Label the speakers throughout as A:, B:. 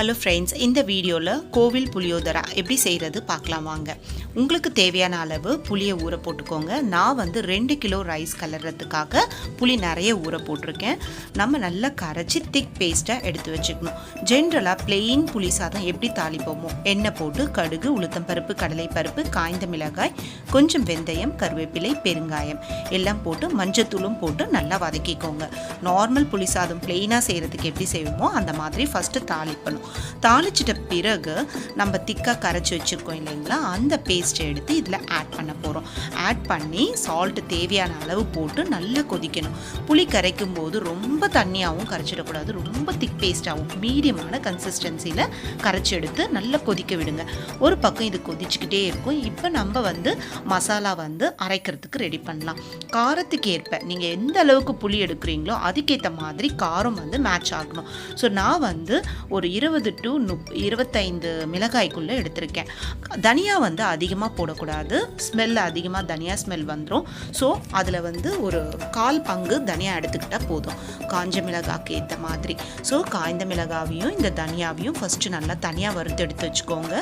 A: Hello friends இந்த வீடியோவில் கோவில் புளியோதரா எப்படி செய்கிறது பார்க்கலாம் வாங்க. உங்களுக்கு தேவையான அளவு புளியை ஊற போட்டுக்கோங்க. நான் வந்து ரெண்டு கிலோ ரைஸ் கலர்றதுக்காக புளி நிறைய ஊற போட்டிருக்கேன். நம்ம நல்லா கரைச்சி திக் பேஸ்ட்டாக எடுத்து வச்சுக்கணும். ஜென்ரலாக பிளெயின் புளி சாதம் எப்படி தாளிப்போமோ எண்ணெய் போட்டு கடுகு உளுத்தம்பருப்பு கடலைப்பருப்பு காய்ந்த மிளகாய் கொஞ்சம் வெந்தயம் கருவேப்பிலை பெருங்காயம் எல்லாம் போட்டு மஞ்சத்தூளும் போட்டு நல்லா வதக்கிக்கோங்க. நார்மல் புளி சாதம் பிளெயினாக செய்கிறதுக்கு எப்படி செய்வோமோ அந்த மாதிரி ஃபஸ்ட்டு தாளிப்பணும். தாளிச்சிட்ட பிறகு நம்ம திக்காக கரைச்சி வச்சுருக்கோம் இல்லைங்களா? அந்த பேஸ்ட்டை எடுத்து இதில் ஆட் பண்ண போகிறோம் ஆட் பண்ணி சால்ட்டு தேவையான அளவு போட்டு நல்லா கொதிக்கணும். புளி கரைக்கும் போது ரொம்ப தண்ணியாகவும் கரைச்சிடக்கூடாது ரொம்ப திக் பேஸ்ட்டாகவும் மீடியமான கன்சிஸ்டன்சியில் கரைச்சி எடுத்து நல்லா கொதிக்க விடுங்க. ஒரு பக்கம் இது கொதிச்சுக்கிட்டே இருக்கும். இப்போ நம்ம வந்து மசாலா வந்து அரைக்கிறதுக்கு ரெடி பண்ணலாம். காரத்துக்கு ஏற்ப நீங்கள் எந்த அளவுக்கு புளி எடுக்கிறீங்களோ அதுக்கேற்ற மாதிரி காரம் வந்து மேட்ச் ஆகணும். ஸோ நான் வந்து ஒரு இருபது டு முப் இருபத்தைந்து மிளகாய்க்குள்ளே எடுத்திருக்கேன். தனியா வந்து அதிகமாக போடக்கூடாது. ஸ்மெல் அதிகமாக தனியா ஸ்மெல் வந்துடும் ஸோ அதில் வந்து ஒரு கால் பங்கு தனியா எடுத்துக்கிட்டால் போதும். காஞ்ச மிளகாய்க்கு ஏற்ற மாதிரி. ஸோ காய்ந்த மிளகாவையும் இந்த தனியாவையும் ஃபஸ்ட்டு நல்லா தனியாக வறுத்து எடுத்து வச்சுக்கோங்க.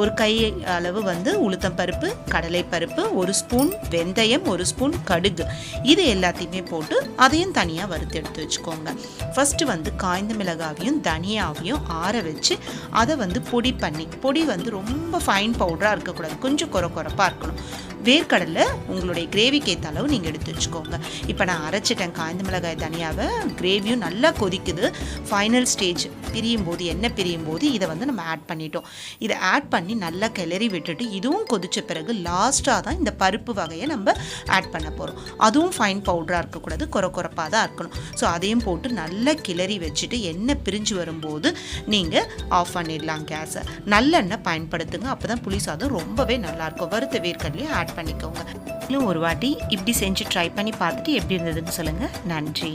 A: ஒரு கை அளவு வந்து உளுத்தம் பருப்பு கடலை பருப்பு ஒரு ஸ்பூன் வெந்தயம் ஒரு ஸ்பூன் கடுகு. இது எல்லாத்தையுமே போட்டு அதையும் தனியாக வறுத்து எடுத்து வச்சுக்கோங்க. ஃபஸ்ட்டு வந்து காய்ந்த மிளகாவையும் தனியாவையும் ஆற வச்சு அதை வந்து பொடி பண்ணி பொடி வந்து ரொம்ப ஃபைன் பவுடராக இருக்கக்கூடாது. கொஞ்சம் குறை குறைப்பாக இருக்கணும். வேர்க்கடலை உங்களுடைய கிரேவிக்கு ஏற்ற அளவு நீங்கள் எடுத்து வச்சுக்கோங்க. இப்போ நான் அரைச்சிட்டேன் காய்ந்த மிளகாய் தனியாவை. கிரேவியும் நல்லா கொதிக்குது. ஃபைனல் ஸ்டேஜ் பிரியும் போது எண்ணெய் பிரியும் போது இதை வந்து நம்ம ஆட் பண்ணிட்டோம். இதை ஆட் பண்ணி நல்லா கிளறி விட்டுட்டு இதுவும் கொதிச்ச பிறகு லாஸ்ட்டாக தான் இந்த பருப்பு வகையை நம்ம ஆட் பண்ண போகிறோம் அதுவும் ஃபைன் பவுடராக இருக்கக்கூடாது குறை குறைப்பாக தான் இருக்கணும். ஸோ அதையும் போட்டு நல்லா கிளறி வச்சுட்டு எண்ணெய் பிரிஞ்சு வரும்போது நீங்கள் ஆஃப் பண்ணிடலாம் கேஸை. நல்லெண்ணெய் பயன்படுத்துங்க. அப்போ தான் புளி சாதம் ரொம்பவே நல்லாயிருக்கும் வறுத்த வேர்க்கடலையும் ஆட் பண்ணிக்கோங்க. இன்னும் ஒரு வாட்டி இப்படி செஞ்சு ட்ரை பண்ணி பார்த்துட்டு எப்படி இருந்ததுன்னு சொல்லுங்கள் நன்றி.